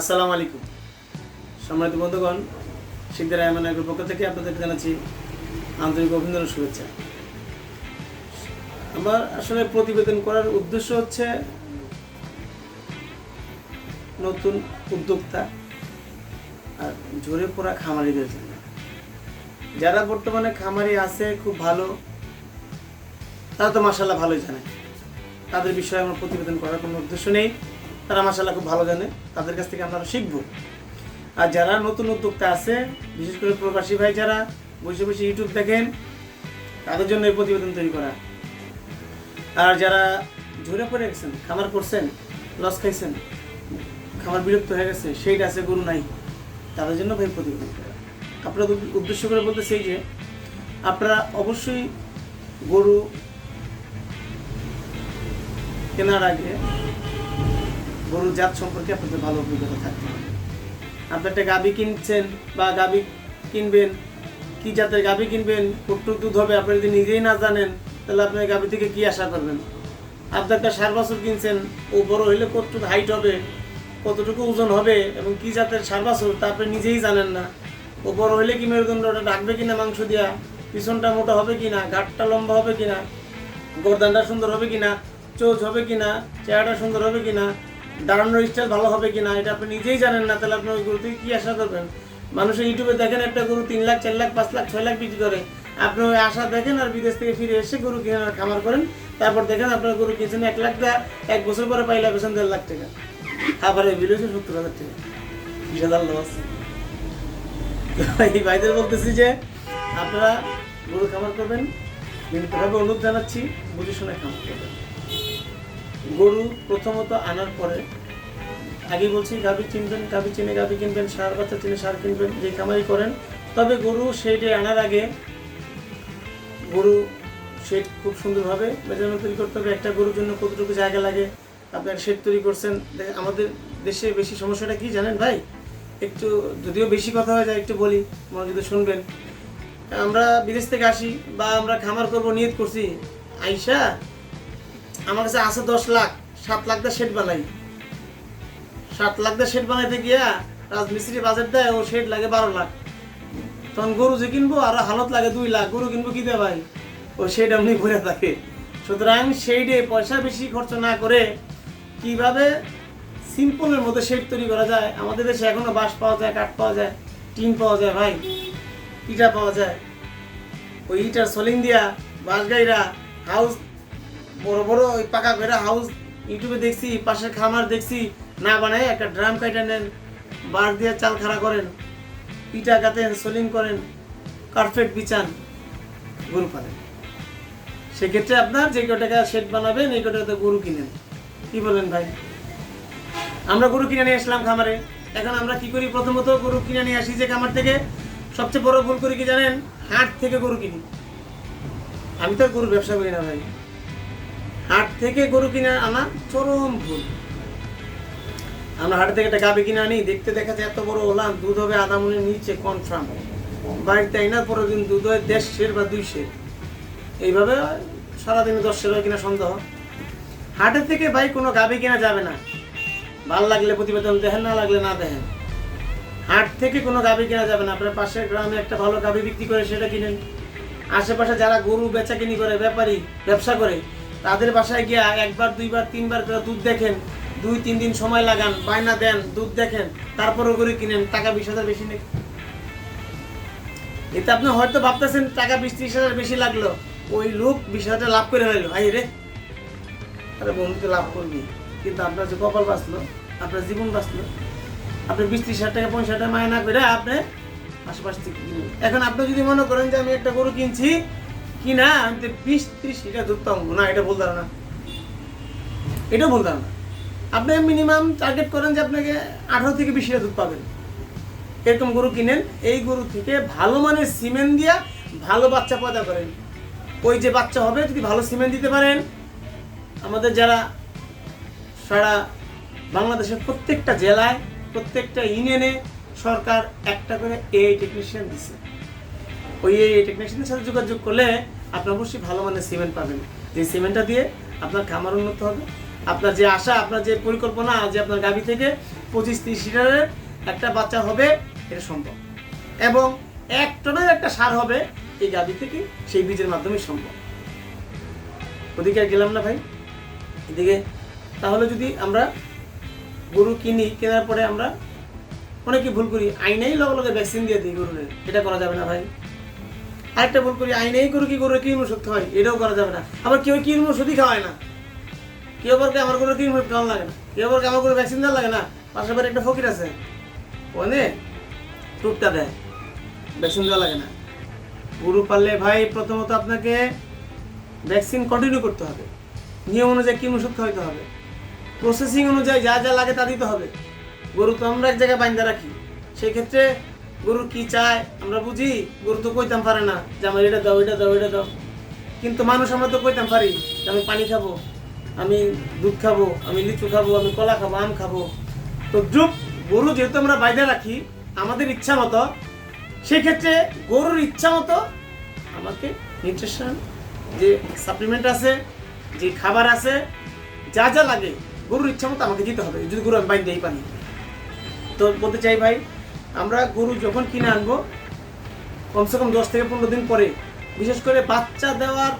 আসসালামু আলাইকুম। সম্মানিত বন্ধুগণ, শিকদার আহমান এগ্রোর পক্ষ থেকে আপনাদেরকে জানাচ্ছি আন্তরিক অভিনন্দন শুভেচ্ছা। আমার আসলে প্রতিবেদন করার উদ্দেশ্য হচ্ছে নতুন উদ্যোক্তা আর ঝরে পড়া খামারিদের জন্য। যারা বর্তমানে খামারি আছে, খুব ভালো, তারা তো মাসাল্লাহ ভালোই জানে। তাদের বিষয়ে আমার প্রতিবেদন করার কোনো উদ্দেশ্য নেই। তারা মাসাল্লাহ খুব ভালো জানে, তাদের কাছ থেকে আমরা শিখব। আর যারা নতুন উদ্যোক্তা আছে, বিশেষ করে প্রবাসী ভাই যারা বসে বসে ইউটিউব দেখেন, তাদের জন্য এই প্রতিবেদন তৈরি করা। আর যারা ঝরে পড়ে গেছেন, খামার করছেন, লস খাইছেন, খামার বিরক্ত হয়ে গেছে, সেইটা আছে গরু নাই, তাদের জন্য ভাই প্রতিবেদন। করা আপনারা উদ্দেশ্য করে বলতে সেই যে, আপনারা অবশ্যই গরু কেনার আগে গরুর জাত সম্পর্কে আপনাদের ভালো অভিজ্ঞতা থাকতে হবে। আপনি একটা গাভি কিনছেন বা গাভি কিনবেন, কি জাতের গাভি কিনবেন, কতটুকু দুধ হবে আপনি যদি নিজেই না জানেন, তাহলে আপনি গাভি থেকে কি আশা করবেন? আপনি একটা সার বছর কিনছেন, ও বড় হইলে কতটুকু হাইট হবে, কতটুকু ওজন হবে এবং কি জাতের সার বাছুর, তা আপনি নিজেই জানেন না। ও বড় হইলে কি মেরুদণ্ড ওটা ডাকবে কিনা, মাংস দিয়া, পিছনটা মোটা হবে কিনা, ঘাটটা লম্বা হবে কিনা, গরদানটা সুন্দর হবে কিনা, চোচ হবে কিনা, চেহারাটা সুন্দর হবে কিনা দাঁড়ানোর স্টাইল ভালো হবে কিনা এটা আপনি নিজেই জানেন না, তাহলে আপনি ওই গরু থেকে কি আশা করবেন? মানুষের ইউটিউবে দেখেন একটা গরু তিন লাখ, চার লাখ, পাঁচ লাখ, ছয় লাখ বিক্রি করে। আপনি ওই আশা দেখেন আর বিদেশ থেকে ফিরে এসে গরু কিনে খামার করেন, তারপর দেখেন আপনার গরু কিনছেন এক লাখ টাকা, এক বছর পরে পাইলে পেছেন দেড় লাখ টাকা। আবার এই বিল হচ্ছে সত্তর হাজার টাকা। বিশ হাজার লস এই ভাইদের বলতেছি যে, আপনারা গরু খামার করবেন, বিনীতভাবে অনুরোধ জানাচ্ছি, বুঝে শুনে খামার করবেন। গরু প্রথমত আনার পরে আগে বলছি গাভি চিনবেন গাভি চিনে গাভি কিনবেন, সার বাচ্চা চিনে সার কিনবেন, যে কামাই করেন। তবে গরু শেডে আনার আগে গরু শেড খুব সুন্দরভাবে মেজানো তৈরি করতে হবে। একটা গরুর জন্য কতটুকু জায়গা লাগে, আপনার শেড তৈরি করছেন। আমাদের দেশে বেশি সমস্যাটা কি জানেন ভাই? একটু যদিও বেশি কথা হয়ে যায়, একটু বলি, মনোযোগ যদি শুনবেন। আমরা বিদেশ থেকে আসি বা আমরা খামার করব, নিয়ত করছি। আইসা আমার কাছে আছে দশ লাখ, সাত লাখ দা শেড বানাই। সাত লাখ দা শেড বানাইতে গিয়া রাজমিস্ত্রি বাজেট দেয়, ও শেড লাগে বারো লাখ। তখন গরু যে কিনবো, আর হালত লাগে দুই লাখ, গরু কিনবো কি ভাই? ও শেড এমনি ঘুরে থাকে। সুতরাং শেডে পয়সা বেশি খরচ না করে কীভাবে সিম্পলের মধ্যে শেড তৈরি করা যায়? আমাদের দেশে এখনও বাঁশ পাওয়া যায়, কাঠ পাওয়া যায়, টিন পাওয়া যায় ভাই। ইটা পাওয়া যায়। ওই ইটার সোলিং দিয়া বাঁশ গাইরা হাউস বড় বড় ওই পাকা ঘেরা হাউস ইউটিউবে দেখছি, পাশের খামার দেখছি, না বানায় একটা ড্রাম কাইটা নেন, বাঁশ দিয়ে চাল খাড়া করেন ইটা গাতেন সোলিং করেন কার্পেট বিছান, গরু পালেন। সেক্ষেত্রে আপনার যে কয় টাকা শেড বানাবেন, এই কয় টাকাতে গরু কিনেন। কি বলেন ভাই? আমরা গরু কিনে নিয়ে আসলাম খামারে। এখন আমরা কি করি? প্রথমত গরু কিনে নিয়ে আসি যে খামার থেকে। সবচেয়ে বড় ভুল করি কি জানেন? হাট থেকে গরু কিনি। আমি তো গরুর ব্যবসা করি না ভাই। হাট থেকে গরু কিনে আনা চরম ভুল। আমরা হাট থেকে একটা গাবি কিনে আনি, দেখতে দেখা যায় এত বড় হলাম দুধ হবে আধা মনের নিচে কনফার্ম বাড়িতে আইনা পরের দিন দুধ হয় দেড় সের বা দুই সের এইভাবে সারাদিনে দশ সের হয় কিনা সন্দেহ। হাটের থেকে ভাই কোনো গাবি কেনা যাবে না। ভালো লাগলে প্রতিবেদন দেখেন, না লাগলে না দেখেন। হাট থেকে কোনো গাভি কেনা যাবে না। আপনার পাশের গ্রামে একটা ভালো গাভি বিক্রি করে সেটা কিনেন। আশেপাশে যারা গরু বেচা কিনি করে, ব্যাপারী, ব্যবসা করে তাদের বাসায় গিয়া একবার, দুইবার, তিনবার করে দুধ দেখেন। দুই, তিন দিন সময় লাগান, বায়না দেন, দুধ দেখেন, তারপরে গরু কিনেন। টাকা বিশ হাজার বেশি নেই। এতে আপনি হয়তো ভাবতেছেন, টাকা বিশ, ত্রিশ হাজার বেশি লাগল। ওই লোক বিশ হাজার লাভ করে হইল আই রে। আরে বন্ধুকে লাভ করবি। কিন্তু আপনার যে কপাল বাঁচলো, আপনার জীবন বাঁচলো, আপনি বিশ, ত্রিশ হাজার টাকা, পঞ্চাশ টাকা মায়না করে আপনি আশেপাশ থেকে এখন আপনি যদি মনে করেন যে আমি একটা গরু কিনছি কিনা আমি তো বিশ ত্রিশ দুধ পাবো না, এটা বলতে না এটাও বলতে না আপনি মিনিমাম টার্গেট করেন যে আপনাকে আঠারো থেকে বিশ দুধ পাবেন। এরকম গরু কিনেন, এই গরু থেকে ভালো মানের সিমেন্ট দিয়া ভালো বাচ্চা পয়দা করেন। ওই যে বাচ্চা হবে, যদি ভালো সিমেন্ট দিতে পারেন, আমাদের যারা সারা বাংলাদেশের প্রত্যেকটা জেলায়, প্রত্যেকটা ইউনিয়নে সরকার একটা করে এআই টেকনিশিয়ান দিছে। ওই টেকনিশিয়ানের সাথে যোগাযোগ করলে আপনি অবশ্যই ভালো মানের সিমেন্ট পাবেন। যে সিমেন্টটা দিয়ে আপনার খামার উন্নত হবে। আপনার যে আশা, আপনার যে পরিকল্পনা, যে আপনার গাভি থেকে পঁচিশ তিরিশ লিটারের একটা বাচ্চা হবে, এটা সম্ভব। এবং এক টনের একটা সার হবে, এই গাভী থেকে সেই বীজের মাধ্যমে সম্ভব। ওদিকে আর গেলাম না ভাই। এদিকে তাহলে যদি আমরা গরু কিনি, কেনার পরে আমরা অনেকে ভুল করি, আইনেই লগে লগে ভ্যাকসিন দিয়ে দিই গরুরে। এটা করা যাবে না ভাই। আরেকটা ভুল করি আইনেই গরু কি করে কৃমি ওষুধ হয়? এটাও করা যাবে না। আবার কেউ কৃমি ওষুধই খাওয়ায় না। কেউ বলকে আমার কৃমি ওষুধ খাওয়ানো লাগে না। কেউ বলকে আমার গরু ভ্যাকসিন দেওয়া লাগে না। পাশের বাড়ি একটা ফকির আছে। ওনে টুকটা দেয়। ভ্যাকসিন দেওয়া লাগে না। গরু পাললে ভাই প্রথমত আপনাকে ভ্যাকসিন কন্টিনিউ করতে হবে। নিয়ম অনুযায়ী কৃমি ওষুধ খাওয়াইতে হবে? প্রসেসিং অনুযায়ী যা যা লাগে তা দিতে হবে। গরু তো আমরা এক জায়গায় বাইন্দা রাখি। সেই ক্ষেত্রে গরু কি চায়? আমরা বুঝি, গরু তো কইতাম পারে না যে আমার এটা দাও এটা দাও এটা দাও। কিন্তু মানুষ আমরা তো কইতাম পারি যে আমি পানি খাব, আমি দুধ খাব, আমি লিচু খাব, আমি কলা খাব, আম খাব। তো দ্রুপ গরু যেহেতু আমরা বাইরে রাখি, আমাদের ইচ্ছা মতো, সেক্ষেত্রে গরুর ইচ্ছা মতো আমাকে নিউট্রিশন যে সাপ্লিমেন্ট আছে, যে খাবার আছে, যা যা লাগে, গরুর ইচ্ছা মতো আমাকে দিতে হবে, যদি গরু আমি বাইন্দেই পারি। তো বলতে চাই ভাই আমরা গরু যখন কিনে আনব, কমসে কম দশ থেকে পনেরো দিন পরে, বিশেষ করে বাচ্চা দেওয়ার,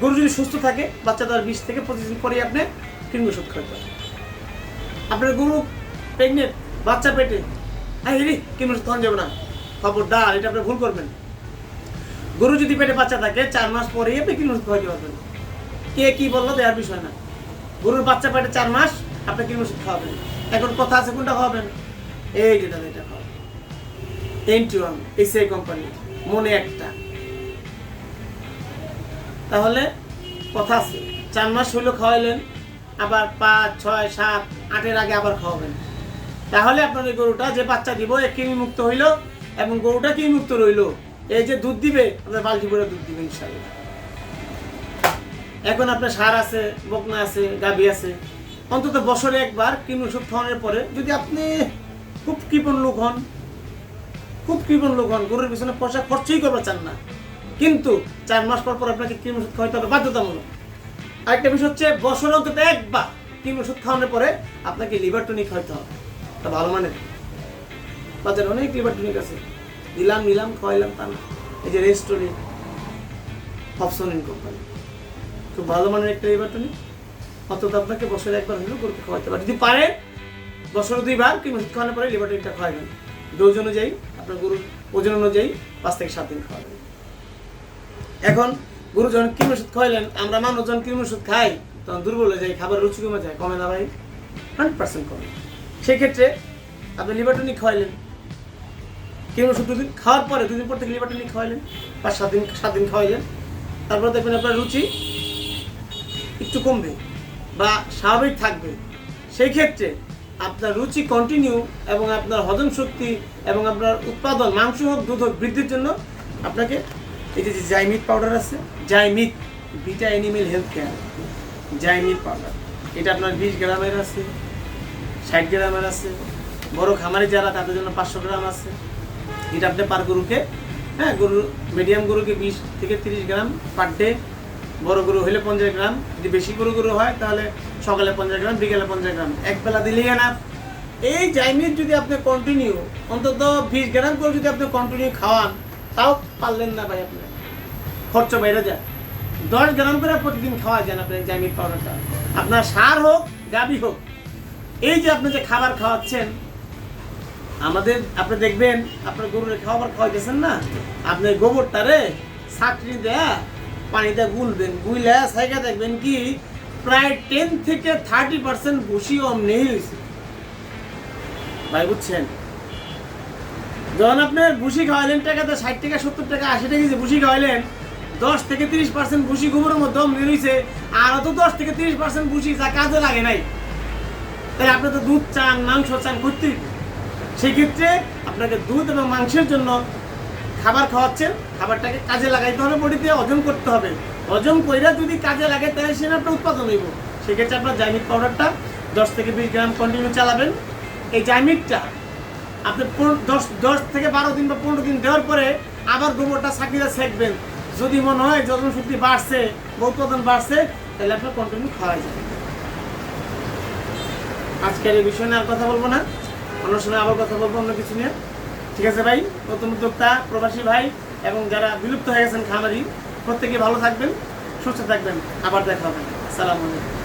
গরু যদি সুস্থ থাকে, বাচ্চা দেওয়ার বিশ থেকে পঁচিশ দিন পরেই আপনি কৃমি ওষুধ খাওয়াতে হবে আপনার গরু প্রেগনেন্ট বাচ্চা পেটে হ্যাঁ রে কৃমি ওষুধ খাওয়ানো যাবে না। খবরদার, এটা আপনি ভুল করবেন। গরু যদি পেটে বাচ্চা থাকে, চার মাস পরেই আপনি কৃমি ওষুধ খাওয়াতে পারবেন। কে কি বলল দেওয়ার বিষয় না। গরুর বাচ্চা পেটে চার মাস, আপনি কৃমি ওষুধ খাওয়াবেন। এখন কথা আছে কোনটা খাওয়াবেন? এই যেটা এটা খাওয়াবেন এনটিওয়াম এসিআই কোম্পানি মনে একটা। তাহলে কথা আছে। চার মাস হইল খাওয়াইলেন, আবার পাঁচ, ছয়, সাত, আটের আগে আবার খাওয়াবেন। তাহলে আপনার এই গরুটা যে বাচ্চা দিব, এ কৃমি মুক্ত হইল এবং গরুটা কৃমি মুক্ত রইল, এই যে দুধ দিবে, আপনার বালতি করে দুধ দিবে ইনশাল্লাহ এখন আপনার সার আছে, বকনা আছে, গাভী আছে। অন্তত বছরে একবার কৃমি ওষুধ খাওয়ানোর পরে যদি আপনি খুব কৃপণ লোক হন। খুব কৃপণ লোক হন। গরুর পিছনে পয়সা খরচই করতে চান না। কিন্তু চার মাস পর পর আপনাকে কৃমি ওষুধ খাওয়াতে হবে বাধ্যতামূলক। আরেকটা বিষয় হচ্ছে, বছরে অন্তত একবার কৃমি ওষুধ খাওয়ানোর পরে আপনাকে লিভার টনিক খাওয়াতে হবে। তা ভালো মানে। বাজারে অনেক লিভার টনিক আছে। দিলাম, নিলাম, খাওয়াইলাম, তা না। এই যে রেস্টোরি অপশন ইন কোম্পানি খুব ভালো মানের একটা লিভার টনিক। অন্তত আপনাকে বছরে একবার হলেও গরুকে খাওয়াতে পারে যদি পারেন বছরে দুইবার ওষুধ খাওয়ানোর পরে লিভার টনিকটা খাওয়াবেন ডোজ অনুযায়ী আপনার গরুর ওজন অনুযায়ী পাঁচ থেকে সাত দিন খাওয়াবেন। এখন গরু যখন কৃমি ওষুধ খাওয়াইলেন, আমরা মানুষ যখন কৃমি ওষুধ খাই, তখন দুর্বল হয়ে যায় খাবার রুচি কমে যায়, কমে না ভাই হান্ড্রেড পার্সেন্ট কমে সেই ক্ষেত্রে আপনি লিভার টনিক খাওয়াইলেন, কৃমি ওষুধ দুদিন খাওয়ার পরে, দুদিন পর থেকে লিভার টনিক খাওয়াইলেন, পাঁচ, সাত দিন সাত দিন খাওয়াইলেন, তারপরে দেখবেন আপনার রুচি একটু কমবে বা স্বাভাবিক থাকবে। সেই ক্ষেত্রে আপনার রুচি কন্টিনিউ এবং আপনার হজম শক্তি এবং আপনার উৎপাদন, মাংস হোক, দুধ হোক বৃদ্ধির জন্য আপনাকে এই যে জাইমিট পাউডার আছে Zymit vita animal health care Zymit powder এটা আপনার বিশ গ্রামের আছে, ষাট গ্রামের আছে, বড় খামারি যারা, তাদের জন্য পাঁচশো গ্রাম আছে। এটা আপনি পার গরুকে হ্যাঁ গরু মিডিয়াম গরুকে বিশ থেকে তিরিশ গ্রাম পার ডে বড় গরু হলে পঞ্চাশ গ্রাম, যদি বেশি গরু গরু হয় তাহলে সকালে পঞ্চাশ গ্রাম, বিকেলে পঞ্চাশ গ্রাম। এক বেলা দিলেই না এই জাইমিট যদি আপনি কন্টিনিউ অন্তত বিশ গ্রাম করে যদি আপনি কন্টিনিউ খাওয়ান, তাও পারলেন না ভাই আপনি। খরচ বাইরে যায়। দশ গ্রাম করে প্রতিদিন খাওয়া যান আপনার এই পাউডারটা। আপনার সার হোক গাবি হোক, এই যে আপনি যে খাবার খাওয়াচ্ছেন, আমাদের, আপনি দেখবেন, আপনার গরুর খাবার খাওয়াইতেছেন না? আপনি গোবরটারে ছাকরি দেয়া পানিতে গুলবেন, গুইলে সাইকা দেখবেন কি, প্রায় টেন থেকে থার্টি পার্সেন্ট ভুসি অমনি হয়েছে ভাই, বুঝছেন? যখন আপনার ভুসি খাওয়াইলেন টাকাতে ষাট টাকা, সত্তর টাকা, আশি টাকা যে ভুসি খাওয়াইলেন, দশ থেকে তিরিশ পার্সেন্ট ভুসি গোবরের মধ্যে অমনি রয়েছে আর অত দশ থেকে তিরিশ পার্সেন্ট ভুসি যা কাজে লাগে নাই। তাই আপনি তো দুধ চান, মাংস চান, করতেই সেক্ষেত্রে আপনাকে দুধ এবং মাংসের জন্য খাবার খাওয়াচ্ছেন, খাবারটাকে কাজে লাগাইতে হবে বডিতে হজম করতে হবে। হজম কইরা যদি কাজে লাগে, তাহলে সেটা আপনার উৎপাদন হইব। সেক্ষেত্রে আপনার জাইমিক পাউডারটা দশ থেকে বিশ গ্রাম কন্টিনিউ চালাবেন। এই জাইমিকটা আপনি দশ দশ থেকে বারো দিন বা পনেরো দিন দেওয়ার পরে আবার গোবরটা সাকিয়ে সেঁকবেন যদি মনে হয় যজন শক্তি বাড়ছে বা উৎপাদন বাড়ছে, তাহলে আপনার কন্টিনিউ খাওয়া আজকে আজকের এই বিষয় নিয়ে আর কথা বলব না। অন্য সময় আবার কথা বলব অন্য কিছু নিয়ে। ঠিক আছে ভাই? নতুন উদ্যোক্তা, প্রবাসী ভাই এবং যারা বিলুপ্ত হয়ে গেছেন খামারি, প্রত্যেকে ভালো থাকবেন, সুস্থ থাকবেন। আবার দেখা হবে। সালাম আলাইকুম।